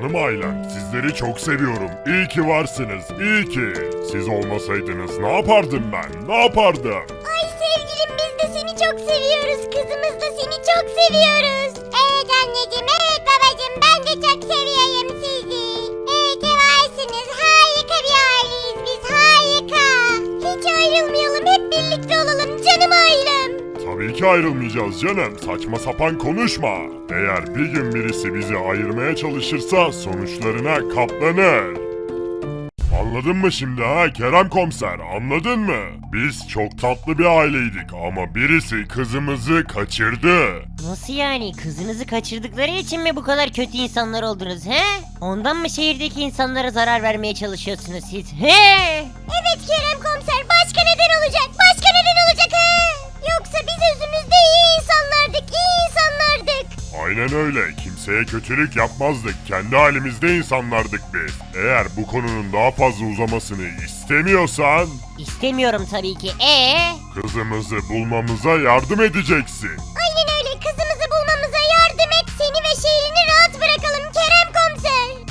Canım ailem, sizleri çok seviyorum. İyi ki varsınız, iyi ki. Siz olmasaydınız ne yapardım ben, ne yapardım? Ay sevgilim biz de seni çok seviyoruz. Kızımız da seni çok seviyoruz. Evet anneciğim, evet babacığım ben de çok seviyorum sizi. İyi ki varsınız. Harika bir aileyiz biz, harika. Hiç ayrılmayalım, hep birlikte olalım canım ailem. Tabii ki ayrılmayacağız canım, saçma sapan konuşma. Eğer bir gün birisi bizi ayırmaya çalışırsa sonuçlarına katlanır. Anladın mı şimdi ha Kerem komiser anladın mı? Biz çok tatlı bir aileydik ama birisi kızımızı kaçırdı. Nasıl yani? Kızınızı kaçırdıkları için mi bu kadar kötü insanlar oldunuz he? Ondan mı şehirdeki insanlara zarar vermeye çalışıyorsunuz siz? He? Evet Kerem komiser, iyi insanlardık, iyi insanlardık. Aynen öyle. Kimseye kötülük yapmazdık. Kendi halimizde insanlardık biz. Eğer bu konunun daha fazla uzamasını istemiyorsan İstemiyorum tabii ki. Ee? kızımızı bulmamıza yardım edeceksin.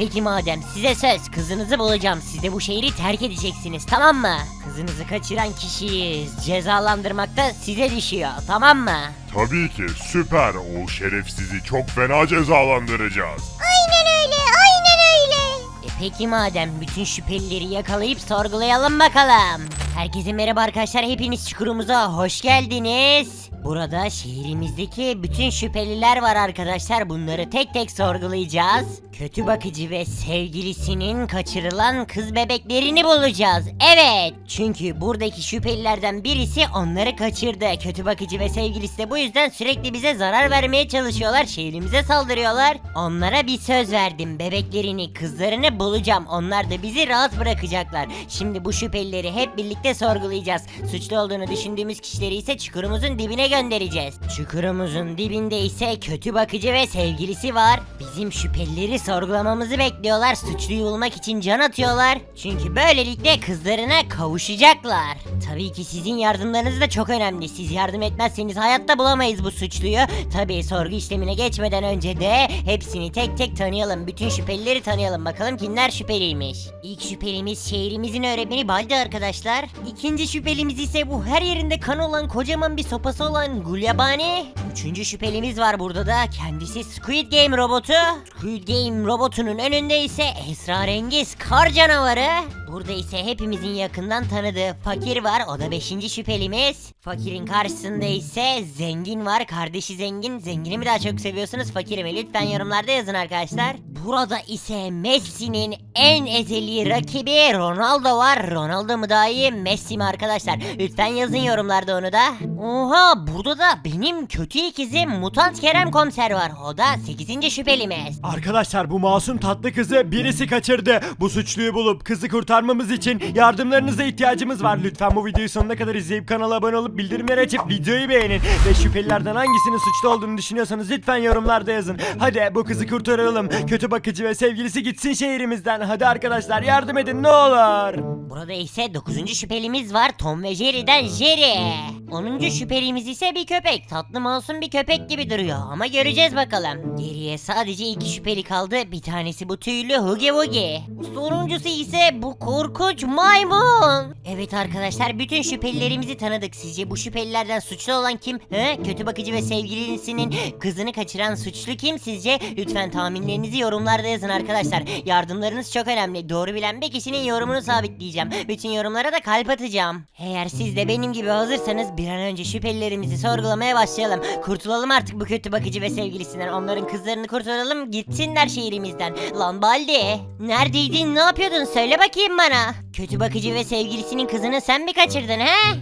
Peki madem size söz kızınızı bulacağım. Siz de bu şehri terk edeceksiniz tamam mı? Kızınızı kaçıran kişiyiz. Cezalandırmakta size düşüyor tamam mı? Tabii ki süper. O şerefsizi çok fena cezalandıracağız. Aynen öyle, aynen öyle. E peki madem bütün şüphelileri yakalayıp sorgulayalım bakalım. Herkese merhaba arkadaşlar hepiniz çukurumuza hoş geldiniz. Burada şehrimizdeki bütün şüpheliler var arkadaşlar. Bunları tek tek sorgulayacağız. Kötü bakıcı ve sevgilisinin kaçırılan kız bebeklerini bulacağız. Evet. Çünkü buradaki şüphelilerden birisi onları kaçırdı. Kötü bakıcı ve sevgilisi de bu yüzden sürekli bize zarar vermeye çalışıyorlar. Şehrimize saldırıyorlar. Onlara bir söz verdim. Bebeklerini, kızlarını bulacağım. Onlar da bizi rahat bırakacaklar. Şimdi bu şüphelileri hep birlikte sorgulayacağız. Suçlu olduğunu düşündüğümüz kişileri ise çukurumuzun dibine göndereceğiz. Çukurumuzun dibinde ise kötü bakıcı ve sevgilisi var. Bizim şüphelileri sorgulamamızı bekliyorlar. Suçluyu bulmak için can atıyorlar. Çünkü böylelikle kızlarına kavuşacaklar. Tabii ki sizin yardımlarınız da çok önemli. Siz yardım etmezseniz hayatta bulamayız bu suçluyu. Tabii sorgu işlemine geçmeden önce de hepsini tek tek tanıyalım. Bütün şüphelileri tanıyalım. Bakalım kimler şüpheliymiş. İlk şüphelimiz şehrimizin öğretmeni Baldi arkadaşlar. İkinci şüphelimiz ise bu her yerinde kan olan kocaman bir sopası olan Gulyabani. Üçüncü şüphelimiz var burada da. Kendisi Squid Game robotu. Squid Game robotunun önünde ise esrarengiz kar canavarı. Burada ise hepimizin yakından tanıdığı fakir var. O da beşinci şüphelimiz. Fakirin karşısında ise zengin var. Kardeşi zengin. Zengini mi daha çok seviyorsunuz fakiri mi? Lütfen yorumlarda yazın arkadaşlar. Burada ise Messi'nin en ezeli rakibi Ronaldo var. Ronaldo mu daha iyi Messi mi arkadaşlar? Lütfen yazın yorumlarda onu da. Oha burada da benim kötü ikizim Mutant Kerem Komiser var. O da 8. şüphelimiz. Arkadaşlar bu masum tatlı kızı birisi kaçırdı. Bu suçluyu bulup kızı kurtarmamız için yardımlarınıza ihtiyacımız var. Lütfen bu videoyu sonuna kadar izleyip kanala abone olup bildirimleri açıp videoyu beğenin. Ve şüphelilerden hangisinin suçlu olduğunu düşünüyorsanız lütfen yorumlarda yazın. Hadi bu kızı kurtaralım. Kötü bakıcı ve sevgilisi gitsin şehrimizden. Hadi arkadaşlar yardım edin ne olur. Burada ise 9. şüphelimiz var Tom ve Jerry'den Jerry. 10. şüphelimiz ise bir köpek. Tatlı masum bir köpek gibi duruyor ama göreceğiz bakalım. Geriye sadece iki şüpheli kaldı. Bir tanesi bu tüylü Hugi Wugi. Sonuncusu ise bu korkunç maymun. Evet arkadaşlar bütün şüphelilerimizi tanıdık. Sizce bu şüphelilerden suçlu olan kim? He? Kötü bakıcı ve sevgilisinin kızını kaçıran suçlu kim sizce? Lütfen tahminlerinizi yorumlarda yazın arkadaşlar. Yardımlarınız çok önemli. Doğru bilen bir kişinin yorumunu sabitleyeceğim. Bütün yorumlara da kalp atacağım. Eğer siz de benim gibi hazırsanız bir an önce şüphelilerimizi sorgulamaya başlayalım. Kurtulalım artık bu kötü bakıcı ve sevgilisinden. Onların kızlarını kurtaralım gitsinler şehrimizden. Lan Baldi neredeydin ne yapıyordun söyle bakayım bana. Kötü bakıcı ve sevgilisinin kızını sen mi kaçırdın he?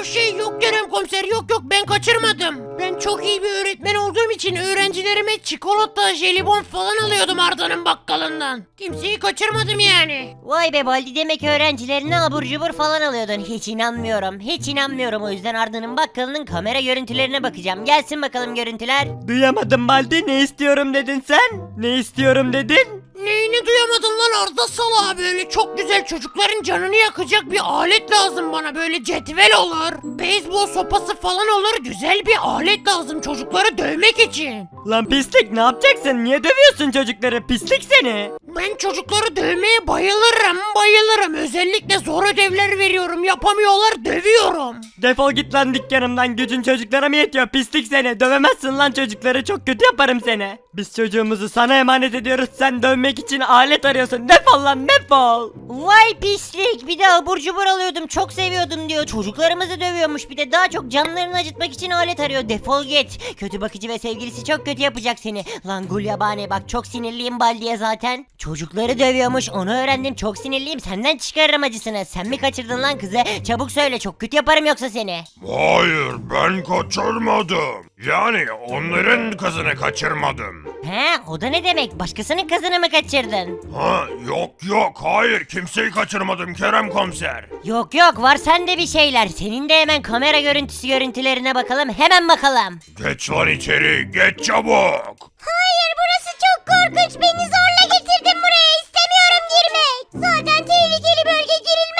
Ee, Şey yok Kerem komiser yok yok ben kaçırmadım. Ben çok iyi bir öğretmen olduğum için öğrencilerime çikolata, jelibon falan alıyordum Arda'nın bakkalından. Kimseyi kaçırmadım yani. Vay be Baldi demek öğrencilerine abur cubur falan alıyordun. Hiç inanmıyorum. Hiç inanmıyorum o yüzden Arda'nın bakkalının kamera görüntülerine bakacağım. Gelsin bakalım görüntüler. Duyamadım Baldi ne istiyorum dedin sen? Ne istiyorum dedin? Neyini duyamadın lan Arda Salağı böyle çok güzel çocukların canını yakacak bir alet lazım bana böyle cetvel olur. Beyzbol sopası falan olur güzel bir alet lazım çocukları dövmek için. Lan pislik ne yapacaksın? Niye dövüyorsun çocukları? Pislik seni. Ben çocukları dövmeye bayılırım bayılırım özellikle zor ödevler veriyorum yapamıyorlar dövüyorum. Defol git lan dükkanımdan gücün çocuklara mı yetiyor pislik seni dövemezsin lan çocukları çok kötü yaparım seni Biz çocuğumuzu sana emanet ediyoruz sen dövmek için alet arıyorsun defol lan defol Vay pislik bir de abur cubur alıyordum çok seviyordum diyor. Çocuklarımızı dövüyormuş bir de daha çok canlarını acıtmak için alet arıyor. Defol git. Kötü bakıcı ve sevgilisi çok kötü yapacak seni. Lan Gulyabani bak çok sinirliyim Baldi'ye zaten. Çocukları dövüyormuş onu öğrendim çok sinirliyim senden çıkarırım acısını. Sen mi kaçırdın lan kızı? Çabuk söyle çok kötü yaparım yoksa seni. Hayır ben kaçırmadım. Yani onların kızını kaçırmadım. He o da ne demek? Başkasının kızını mı kaçırdın? Ha yok yok hayır kimseyi kaçırmadım Kerem komiser. Yok yok var sende bir şeyler. Senin de hemen kamera görüntüsü görüntülerine bakalım. Hemen bakalım. Geç lan içeri geç çabuk. Hayır burası çok korkunç. Beni zorla getirdin buraya. İstemiyorum girmek. Zaten tehlikeli bölge girilmez.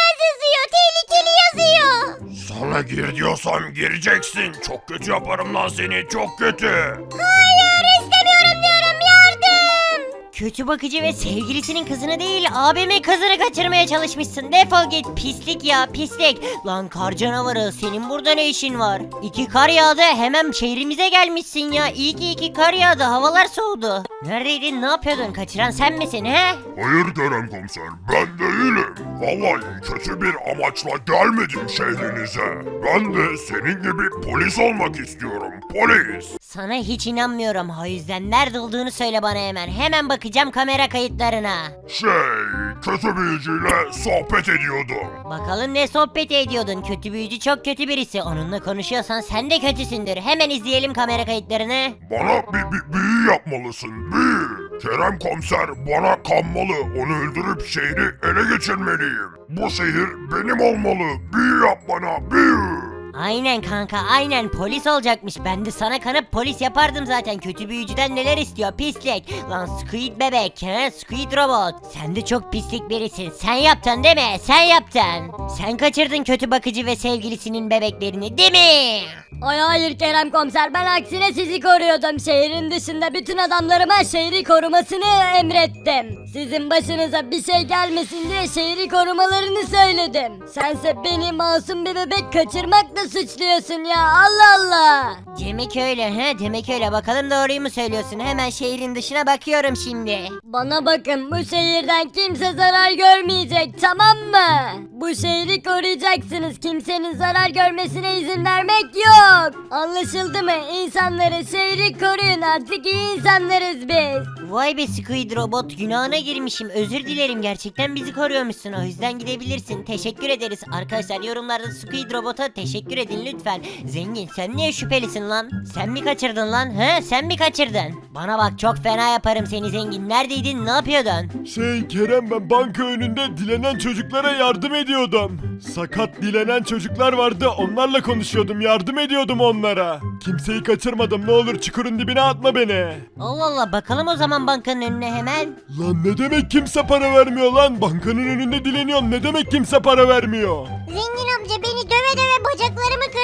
Sana gir diyorsam gireceksin. Çok kötü yaparım lan seni çok kötü. Hayır. Kötü bakıcı ve sevgilisinin kızını değil abimin kızını kaçırmaya çalışmışsın. Defol git pislik ya pislik. Lan kar canavarı senin burada ne işin var? İki kar yağdı hemen şehrimize gelmişsin ya. İyi ki iki kar yağdı havalar soğudu. Neredeydin ne yapıyordun kaçıran sen misin he? Hayır Kerem komiser ben değilim. Vallahi kötü bir amaçla gelmedim şehrinize. Ben de senin gibi polis olmak istiyorum polis. Sana hiç inanmıyorum o yüzden nerede olduğunu söyle bana hemen. Hemen bakacağım kamera kayıtlarına. Şey kötü büyücüyle sohbet ediyordum. Bakalım ne sohbet ediyordun. Kötü büyücü çok kötü birisi. Onunla konuşuyorsan sen de kötüsündür. Hemen izleyelim kamera kayıtlarını. Bana bir, bir büyü yapmalısın büyü. Kerem komiser bana kanmalı onu öldürüp şehri ele geçirmeliyim. Bu şehir benim olmalı büyü yap bana büyü. Aynen kanka aynen polis olacakmış. Ben de sana kanıp polis yapardım zaten. Kötü büyücüden neler istiyor pislik. Lan Squid bebek he Squid robot. Sen de çok pislik birisin. Sen yaptın değil mi? Sen yaptın. Sen kaçırdın kötü bakıcı ve sevgilisinin bebeklerini değil mi? Ay hayır Kerem komiser ben aksine sizi koruyordum. Şehrin dışında bütün adamlarıma şehri korumasını emrettim. Sizin başınıza bir şey gelmesin diye şehri korumalarını söyledim. Sense beni masum bir bebek kaçırmakla suçluyorsun ya Allah Allah. Demek öyle he demek öyle. Bakalım doğruyu mu söylüyorsun? Hemen şehrin dışına bakıyorum şimdi. Bana bakın bu şehirden kimse zarar görmeyecek tamam mı? Bu şehri koruyacaksınız. Kimsenin zarar görmesine izin vermek yok. Anlaşıldı mı? İnsanları şehri koruyun artık iyi insanlarız biz. Vay be Squid Robot günahına girmişim. Özür dilerim gerçekten bizi koruyormuşsun. O yüzden gidebilirsin. Teşekkür ederiz. Arkadaşlar yorumlarda Squid Robot'a teşekkür edin lütfen. Zengin sen niye şüphelisin lan? Sen mi kaçırdın lan? He sen mi kaçırdın? Bana bak çok fena yaparım seni zengin. Neredeydin ne yapıyordun? Şey Kerem ben banka önünde dilenen çocuklara yardım ediyordum. Sakat dilenen çocuklar vardı onlarla konuşuyordum yardım ediyordum onlara. Kimseyi kaçırmadım ne olur çukurun dibine atma beni. Allah Allah bakalım o zaman bankanın önüne hemen. Lan ne demek kimse para vermiyor lan bankanın önünde dileniyorsun ne demek kimse para vermiyor. Zengin amca beni döve döve bacaklarımı kırdın.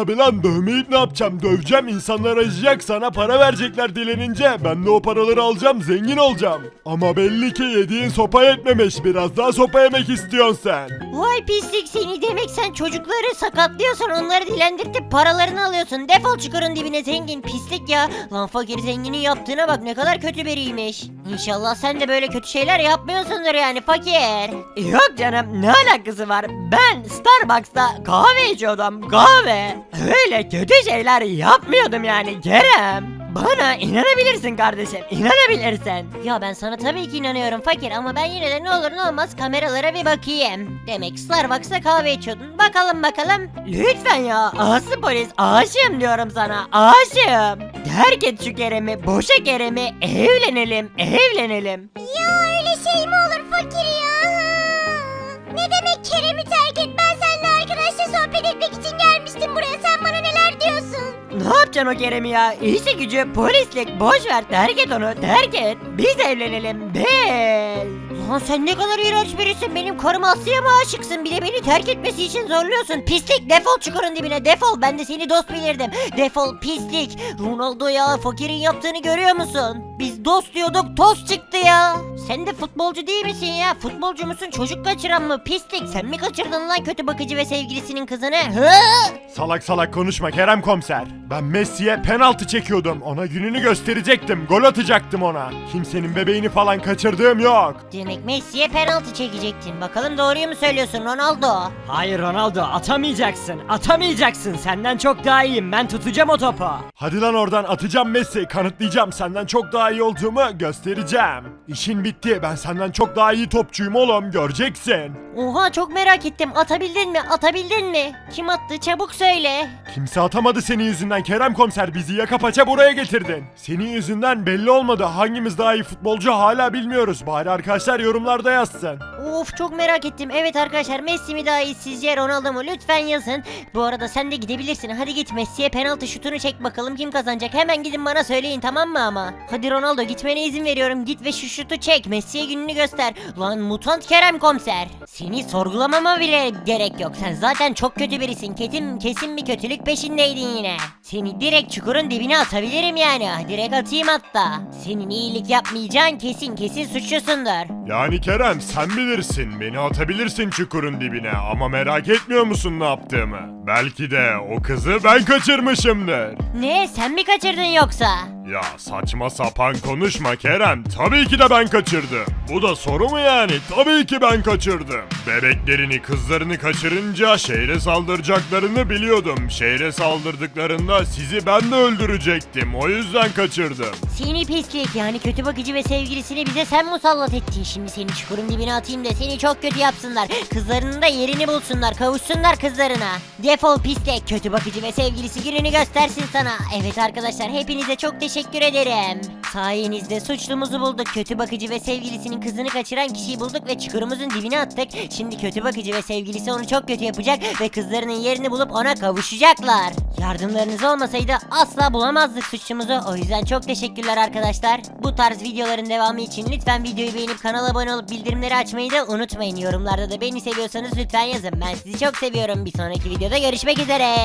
Tabi lan dövmeyip ne yapacağım döveceğim insanlar acıyacak sana para verecekler dilenince ben de o paraları alacağım zengin olacağım. Ama belli ki yediğin sopa yetmemiş biraz daha sopa yemek istiyorsun sen. Vay pislik seni demek sen çocukları sakatlıyorsun onları dilendirtip paralarını alıyorsun. Defol çukurun dibine zengin pislik ya. Lan fakir zenginin yaptığına bak ne kadar kötü biriymiş. İnşallah sen de böyle kötü şeyler yapmıyorsundur yani fakir. Yok canım ne alakası var? Ben Starbucks'ta kahve içiyordum kahve. Öyle kötü şeyler yapmıyordum yani Kerem. Bana inanabilirsin kardeşim inanabilirsin. Ya ben sana tabii ki inanıyorum fakir ama ben yine de ne olur ne olmaz kameralara bir bakayım. Demek Starbucks'ta kahve içiyordun. Bakalım bakalım. Lütfen ya aslı polis aşığım diyorum sana aşığım. Terk et şu Kerem'i boşa Kerem'i evlenelim evlenelim. Ya öyle şey mi olur fakir ya? Ne demek Kerem'i terk et ben seninle arkadaşla sohbet etmek için gelmiştim yapacaksın o Kerem'i ya? İşi gücü polislik boş ver terk et onu terk et. Biz evlenelim biz. Lan sen ne kadar iğrenç birisin benim karım Aslı'ya mı aşıksın bir de beni terk etmesi için zorluyorsun. Pislik defol çukurun dibine defol ben de seni dost bilirdim. Defol pislik. Ronaldo ya fakirin yaptığını görüyor musun? Biz dost diyorduk toz çıktı ya. Sen de futbolcu değil misin ya? Futbolcu musun çocuk kaçıran mı? Pislik sen mi kaçırdın lan kötü bakıcı ve sevgilisinin kızını? Hı? Salak salak konuşma Kerem komiser. Ben Messi'ye penaltı çekiyordum. Ona gününü gösterecektim. Gol atacaktım ona. Kimsenin bebeğini falan kaçırdığım yok. Demek Messi'ye penaltı çekecektin. Bakalım doğruyu mu söylüyorsun Ronaldo? Hayır Ronaldo atamayacaksın. Atamayacaksın. Senden çok daha iyiyim. Ben tutacağım o topu. Hadi lan oradan atacağım Messi. Kanıtlayacağım senden çok daha iyi olduğumu göstereceğim. İşin bitti. Ben senden çok daha iyi topçuyum oğlum. Göreceksin. Oha çok merak ettim. Atabildin mi? Atabildin mi? Kim attı? Çabuk söyle. Kimse atamadı senin yüzünden Kerem komiser. Bizi yaka paça buraya getirdin. Senin yüzünden belli olmadı. Hangimiz daha iyi futbolcu hala bilmiyoruz. Bari arkadaşlar yorumlarda yazsın. Of çok merak ettim. Evet arkadaşlar Messi mi daha iyi sizce Ronaldo mu? Lütfen yazın. Bu arada sen de gidebilirsin. Hadi git Messi'ye penaltı şutunu çek bakalım kim kazanacak. Hemen gidin bana söyleyin tamam mı ama? Hadi Ronaldo gitmene izin veriyorum. Git ve şu şutu çek. Messi'ye gününü göster. Lan mutant Kerem komiser. Seni sorgulamama bile gerek yok. Sen zaten çok kötü birisin. Kesin, kesin bir kötülük peşindeydin yine. Seni direkt çukurun dibine atabilirim yani. Direkt atayım hatta. Senin iyilik yapmayacağın kesin kesin suçlusundur. Yani Kerem sen bilirsin beni atabilirsin çukurun dibine ama merak etmiyor musun ne yaptığımı? Belki de o kızı ben kaçırmışımdır. Ne sen mi kaçırdın yoksa? Ya saçma sapan konuşma Kerem. Tabii ki de ben kaçırdım. Bu da soru mu yani? Tabii ki ben kaçırdım. Bebeklerini, kızlarını kaçırınca şehre saldıracaklarını biliyordum. Şehre saldırdıklarında sizi ben de öldürecektim. O yüzden kaçırdım. Seni pislik yani kötü bakıcı ve sevgilisini bize sen musallat ettin. Şimdi seni çukurun dibine atayım da seni çok kötü yapsınlar. Kızlarının da yerini bulsunlar, kavuşsunlar kızlarına. Defol pislik kötü bakıcı ve sevgilisi gününü göstersin sana. Evet arkadaşlar hepinize çok teşekkür ederim. Sayenizde suçlumuzu bulduk. Kötü bakıcı ve sevgilisinin kızını kaçıran kişiyi bulduk ve çukurumuzun dibine attık. Şimdi kötü bakıcı ve sevgilisi onu çok kötü yapacak ve kızlarının yerini bulup ona kavuşacaklar. Yardımlarınız olmasaydı asla bulamazdık suçlumuzu. O yüzden çok teşekkürler arkadaşlar. Bu tarz videoların devamı için lütfen videoyu beğenip kanala abone olup bildirimleri açmayı da unutmayın. Yorumlarda da beni seviyorsanız lütfen yazın. Ben sizi çok seviyorum. Bir sonraki videoda görüşmek üzere.